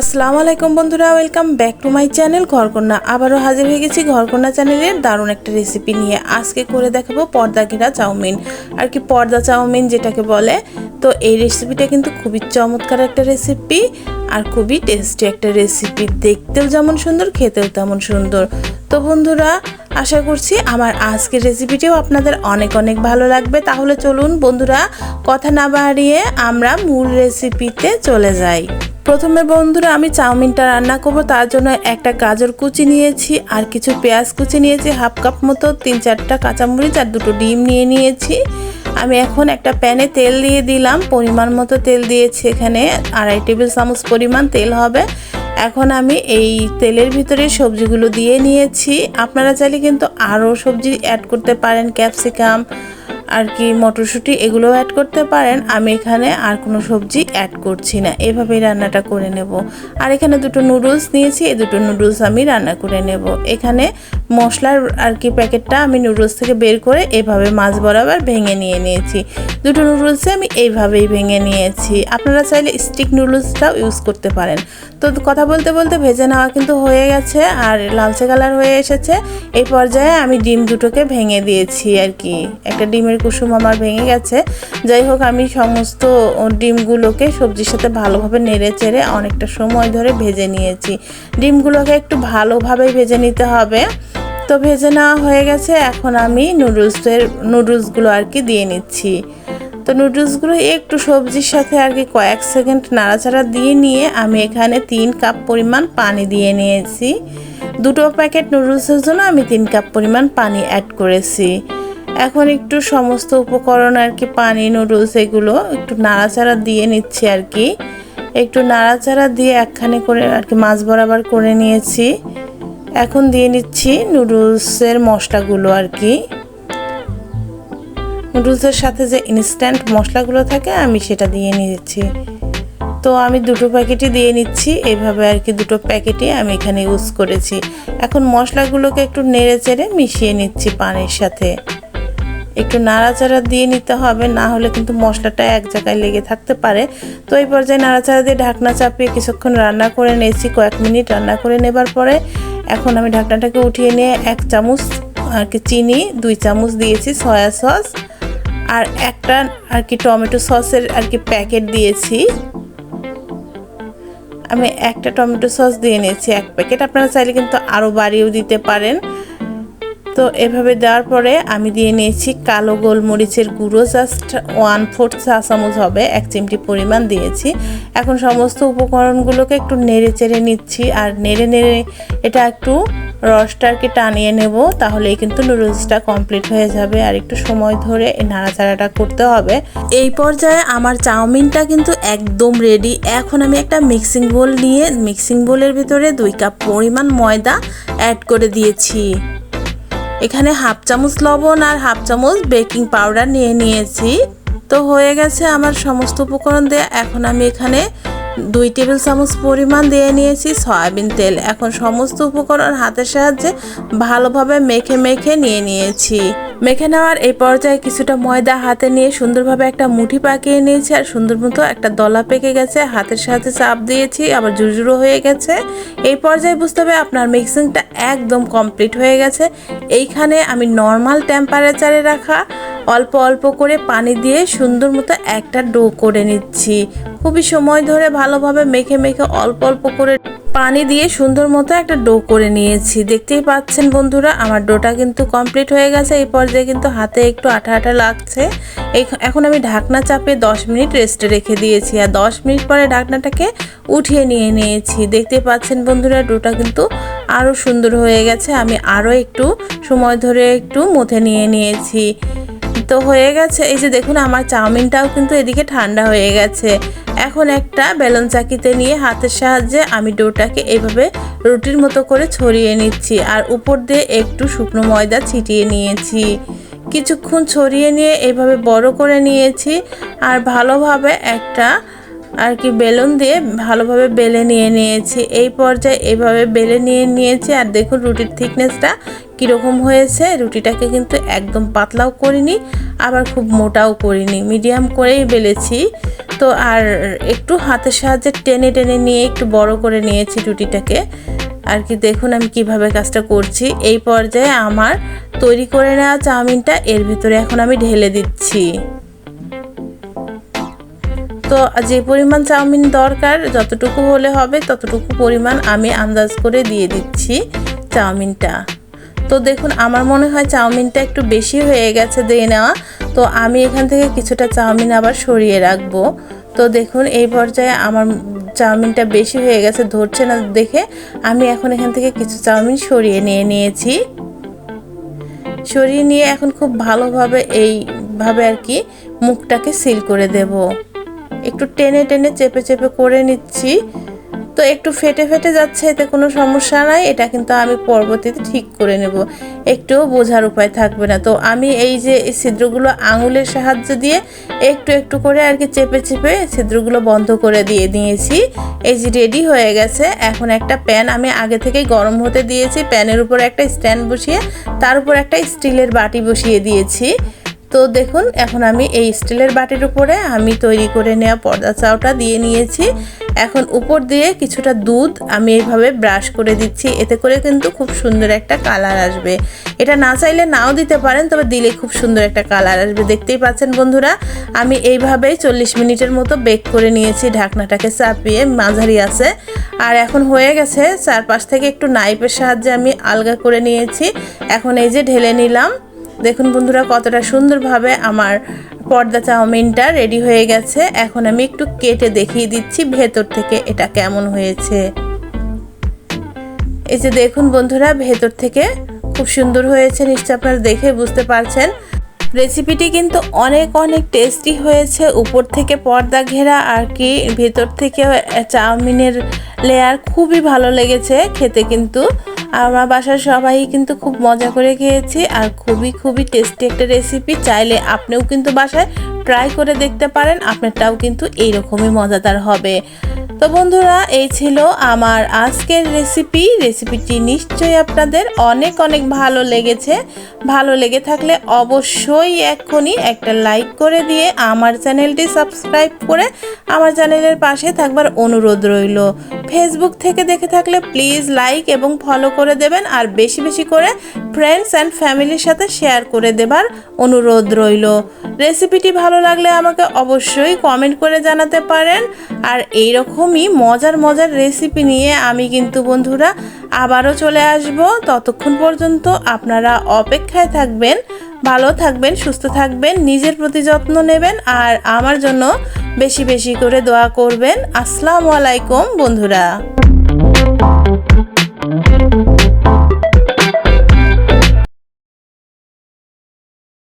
আসসালামু আলাইকুম বন্ধুরা welcome back to my channel Ghorkonna. আবারও হাজির হয়ে গেছি ঘরকন্যা চ্যানেলের দারুণ একটা রেসিপি নিয়ে। আজকে করে দেখাবো পর্দা ঘেরা চাউমিন। আর কি পর্দা চাউমিন যেটাকে বলে তো এই রেসিপিটা কিন্তু খুবই চমৎকার একটা রেসিপি আর খুবই টেস্টি একটা রেসিপি দেখতেও যেমন সুন্দর, খেতেও তেমন সুন্দর। তো বন্ধুরা, আশা করছি আমার আজকের রেসিপিটিও আপনাদের অনেক অনেক ভালো লাগবে। তাহলে চলুন বন্ধুরা, কথা না বাড়িয়ে আমরা মূল রেসিপিতে চলে যাই। প্রথমে বন্ধুরা, আমি চাউমিনটা রান্না করব। তার জন্য একটা গাজর কুচি নিয়েছি আর কিছু পেঁয়াজ কুচি নিয়েছি। হাফ কাপ মতো তিন চারটা কাঁচামরিচ আর দুটো ডিম নিয়ে নিয়েছি। আমি এখন একটা প্যানে তেল দিয়ে দিলাম। পরিমাণ মতো তেল দিয়েছি এখানে। আড়াই টেবিল চামচ পরিমাণ তেল হবে। এখন আমি এই তেলের ভিতরে সবজিগুলো দিয়ে নিয়েছি। আপনারা চাইলে কিন্তু আরও সবজি অ্যাড করতে পারেন ক্যাপসিকাম আর কি মটরশুঁটি এগুলোও অ্যাড করতে পারেন। আমি এখানে আর কোনো সবজি অ্যাড করছি না। এভাবেই রান্নাটা করে নেব। আর এখানে দুটো নুডলস নিয়েছি। এই দুটো নুডলস আমি রান্না করে নেব। এখানে মশলার আর কি প্যাকেটটা আমি নুডলস থেকে বের করে এভাবে মাছ বরাবর ভেঙে নিয়ে নিয়েছি। দুটো নুডলসে আমি এইভাবেই ভেঙে নিয়েছি। আপনারা চাইলে স্টিক নুডলসটাও ইউজ করতে পারেন। তো কথা বলতে বলতে ভেজে নেওয়া কিন্তু হয়ে গেছে আর লালচে কালার হয়ে এসেছে। এই পর্যায়ে আমি ডিম দুটোকে ভেঙে দিয়েছি আর কি। একটা ডিমের কুসুম আমার ভেঙে গেছে। যাই হোক, আমি সমস্ত ডিমগুলোকে সবজির সাথে ভালোভাবে নেড়ে চেড়ে অনেকটা সময় ধরে ভেজে নিয়েছি। ডিমগুলোকে একটু ভালোভাবেই ভেজে নিতে হবে। তো ভেজে নেওয়া হয়ে গেছে। এখন আমি নুডলসের, নুডলসগুলো আর কি দিয়ে নিচ্ছি। তো নুডলসগুলো একটু সবজির সাথে আর কি কয়েক সেকেন্ড নাড়াচাড়া দিয়ে নিয়ে আমি এখানে তিন কাপ পরিমাণ পানি দিয়ে নিয়েছি। দুটো প্যাকেট নুডলসের জন্য আমি তিন কাপ পরিমাণ পানি অ্যাড করেছি। এখন একটু সমস্ত উপকরণ আর কি, পানি নুডলস এগুলো একটু নাড়াচাড়া দিয়ে নিচ্ছি আর কি। একটু নাড়াচাড়া দিয়ে একখানে করে আর কি মাছ বরাবর করে নিয়েছি। এখন দিয়ে নিচ্ছি নুডলসের মশলাগুলো আর কি। নুডলসের সাথে যে ইনস্ট্যান্ট মশলাগুলো থাকে, আমি সেটা দিয়ে নিয়েছি। তো আমি দুটো প্যাকেটই দিয়ে নিচ্ছি এইভাবে আর কি দুটো প্যাকেটই আমি এখানে ইউজ করেছি। এখন মশলাগুলোকে একটু নেড়ে চেড়ে মিশিয়ে নিচ্ছি পানির সাথে। একটু নাড়াচাড়া দিয়ে নিতে হবে, না হলে কিন্তু মশলাটা এক জায়গায় লেগে থাকতে পারে। তো এই পর্যায়ে নাড়াচাড়া দিয়ে ঢাকনা চাপিয়ে কিছুক্ষণ রান্না করে নিয়েছি, কয়েক মিনিট রান্না করে নেবার পরে। এখন আমি ঢাকনাটাকে উঠিয়ে নিয়ে এক চামচ, আর কি চিনি, দুই চামচ দিয়েছি সয়া সস, আর একটা, আর কি টমেটো সসের, আর কি প্যাকেট দিয়েছি। আমি একটা টমেটো সস দিয়ে নিয়েছি এক প্যাকেট, আপনারা চাইলে কিন্তু আরও বাড়িয়েও দিতে পারেন। তো এভাবে দেওয়ার পরে আমি দিয়ে নিয়েছি কালো গোলমরিচের গুঁড়ো জাস্ট ওয়ান ফোর্থ চা চামচ হবে, এক চিমটি পরিমাণ দিয়েছি। এখন সমস্ত উপকরণগুলোকে একটু নেড়ে চেড়ে নিচ্ছি আর নেড়ে নেড়ে এটা একটু রসটাকে টানিয়ে নেব, তাহলেই কিন্তু নুডলসটা কমপ্লিট হয়ে যাবে আর একটু সময় ধরে নাড়াচাড়াটা করতে হবে। এই পর্যায়ে আমার চাউমিনটা কিন্তু একদম রেডি এখন আমি একটা মিক্সিং বোল নিয়ে মিক্সিং বোলের ভিতরে দুই কাপ পরিমাণ ময়দা অ্যাড করে দিয়েছি। এখানে হাফ চামচ লবণ আর হাফ চামচ বেকিং পাউডার নিয়ে নিয়েছি। তো হয়ে গেছে আমার সমস্ত উপকরণ দিয়ে। এখন আমি এখানে দুই টেবিল চামচ পরিমাণ দিয়ে নিয়েছি সয়াবিন তেল। এখন সমস্ত উপকরণ হাতের সাহায্যে ভালোভাবে মেখে মেখে নিয়ে নিয়েছি। মেখে নেওয়ার এই পর্যায়ে কিছুটা ময়দা হাতে নিয়ে সুন্দরভাবে একটা মুঠি পাকিয়ে নিয়েছি আর সুন্দর মতো একটা দলা পেকে গেছে। হাতের সাথে চাপ দিয়েছি, আবার জুরজুরো হয়ে গেছে। এই পর্যায়ে বুঝতে হবে আপনার মিক্সিংটা একদম কমপ্লিট হয়ে গেছে। এইখানে আমি নর্মাল টেম্পারেচারে রাখা অল্প অল্প করে পানি দিয়ে সুন্দর মতো একটা ডো করে নিচ্ছি। খুবই সময় ধরে ভালোভাবে মেখে মেখে অল্প অল্প করে পানি দিয়ে সুন্দর মতো একটা ডো করে নিয়েছি। দেখতেই পাচ্ছেন বন্ধুরা, আমার ডোটা কিন্তু কমপ্লিট হয়ে গেছে। এই পর্যায়ে কিন্তু হাতে একটু আঠা আঠা লাগছে। এখন আমি ঢাকনা চাপে 10 মিনিট রেস্টে রেখে দিয়েছি আর 10 মিনিট পরে ঢাকনাটাকে উঠিয়ে নিয়ে নিয়েছি। দেখতে পাচ্ছেন বন্ধুরা, ডোটা কিন্তু আরও সুন্দর হয়ে গেছে। আমি আরও একটু সময় ধরে একটু মুথে নিয়ে নিয়েছি। তো হয়ে গেছে। এই যে দেখুন, আমার চাউমিনটাও কিন্তু এদিকে ঠান্ডা হয়ে গেছে। এখন একটা বেলন চাকিতে নিয়ে হাতের সাহায্যে আমি ডোটাকে এভাবে রুটির মতো করে ছড়িয়ে নিচ্ছি আর উপর দিয়ে একটু শুকনো ময়দা ছিটিয়ে নিয়েছি। কিছুক্ষণ ছড়িয়ে নিয়ে এভাবে বড় করে নিয়েছি আর ভালোভাবে একটা আর কি বেলুন দিয়ে ভালোভাবে বেলে নিয়ে নিয়েছি। এই পর্যায়ে এভাবে বেলে নিয়ে নিয়েছি আর দেখুন রুটির থিকনেসটা কীরকম হয়েছে। রুটিটাকে কিন্তু একদম পাতলাও করিনি, আবার খুব মোটাও করিনি। মিডিয়াম করেই বেলেছি। তো আর একটু হাতের সাহায্যে টেনে টেনে নিয়ে একটু বড় করে নিয়েছি রুটিটাকে। আর কি দেখুন আমি কীভাবে কাজটা করছি। এই পর্যায়ে আমার তৈরি করে নেওয়া চাউমিনটা এর ভিতরে এখন আমি ঢেলে দিচ্ছি। তো যে পরিমাণ চাউমিন দরকার, যতটুকু হলে হবে, ততটুকু পরিমাণ আমি আন্দাজ করে দিয়ে দিচ্ছি চাউমিনটা। তো দেখুন, আমার মনে হয় চাউমিনটা একটু বেশি হয়ে গেছে দিয়ে নেওয়া। তো আমি এখান থেকে কিছুটা চাউমিন আবার সরিয়ে রাখব। তো দেখুন, এই পর্যায়ে আমার চাউমিনটা বেশি হয়ে গেছে, ধরছে না দেখে। আমি এখন এখান থেকে কিছু চাউমিন সরিয়ে নিয়ে নিয়েছি। সরিয়ে নিয়ে এখন খুব ভালোভাবে এইভাবে আর কি মুখটাকে সিল করে দেব। একটু টেনে টেনে চেপে চেপে করে নিচ্ছি। তো একটু ফেটে ফেটে যাচ্ছে, এতে কোনো সমস্যা নাই। এটা কিন্তু আমি পরবর্তীতে ঠিক করে নেব। একটুও বোঝার উপায় থাকবে না। তো আমি এই যে ছিদ্রগুলো আঙুলের সাহায্য দিয়ে একটু একটু করে আর কি চেপে চেপে ছিদ্রগুলো বন্ধ করে দিয়ে দিয়েছি। এই যে রেডি হয়ে গেছে। এখন একটা প্যান আমি আগে থেকেই গরম হতে দিয়েছি। প্যানের উপর একটা স্ট্যান্ড বসিয়ে, তার উপর একটা স্টিলের বাটি বসিয়ে দিয়েছি। তো দেখুন, এখন আমি এই স্টিলের বাটির উপরে আমি তৈরি করে নেওয়া পর্দা চাউটা দিয়ে নিয়েছি। এখন উপর দিয়ে কিছুটা দুধ আমি এইভাবে ব্রাশ করে দিচ্ছি, এতে করে কিন্তু খুব সুন্দর একটা কালার আসবে। এটা না চাইলে নাও দিতে পারেন, তবে দিলে খুব সুন্দর একটা কালার আসবে। দেখতেই পাচ্ছেন বন্ধুরা, আমি এইভাবেই চল্লিশ মিনিটের মতো বেক করে নিয়েছি, ঢাকনাটাকে চাপিয়ে মাঝারি আছে। আর এখন হয়ে গেছে, চারপাশ থেকে একটু নাইপের সাহায্যে আমি আলগা করে নিয়েছি। এখন এই যে ঢেলে নিলাম দেখুন বন্ধুরা, কতটা সুন্দরভাবে আমার পর্দা চাউমিনটা রেডি হয়ে গেছে। এখন আমি একটু কেটে দেখিয়ে দিচ্ছি ভেতর থেকে এটা কেমন হয়েছে। এই যে দেখুন বন্ধুরা, ভেতর থেকে খুব সুন্দর হয়েছে, নিশ্চয় আপনারা দেখে বুঝতে পারছেন। রেসিপিটি কিন্তু অনেক অনেক টেস্টি হয়েছে, উপর থেকে পর্দা ঘেরা, আর কি ভেতর থেকে চাউমিনের লেয়ার খুবই ভালো লেগেছে, খেতে কিন্তু আমার বাসার সবাই কিন্তু খুব মজা করে খেয়েছি আর খুবই খুবই টেস্টি একটা রেসিপি চাইলে আপনিও কিন্তু বাসায় ট্রাই করে দেখতে পারেন, আপনারটাও কিন্তু এইরকমই মজাদার হবে। তো বন্ধুরা, এই ছিল আমার আজকের রেসিপি রেসিপিটি নিশ্চয়ই আপনাদের অনেক অনেক ভালো লেগেছে। ভালো লেগে থাকলে অবশ্যই এক্ষুনি একটা লাইক করে দিয়ে আমার চ্যানেলটি সাবস্ক্রাইব করে আমার চ্যানেলের পাশে থাকবার অনুরোধ রইল। ফেসবুক থেকে দেখে থাকলে প্লিজ লাইক এবং ফলো করে দেবেন আর বেশি বেশি করে ফ্রেন্ডস অ্যান্ড ফ্যামিলির সাথে শেয়ার করে দেবার অনুরোধ রইল। রেসিপিটি ভালো লাগলে আমাকে অবশ্যই কমেন্ট করে জানাতে পারেন। আর এইরকমই মজার মজার রেসিপি নিয়ে আমি কিন্তু বন্ধুরা আবারও চলে আসব। ততক্ষণ পর্যন্ত আপনারা অপেক্ষায় থাকবেন, ভালো থাকবেন, সুস্থ থাকবেন, নিজের প্রতি যত্ন নেবেন আর আমার জন্য বেশি বেশি করে দোয়া করবেন। আসসালামু আলাইকুম বন্ধুরা।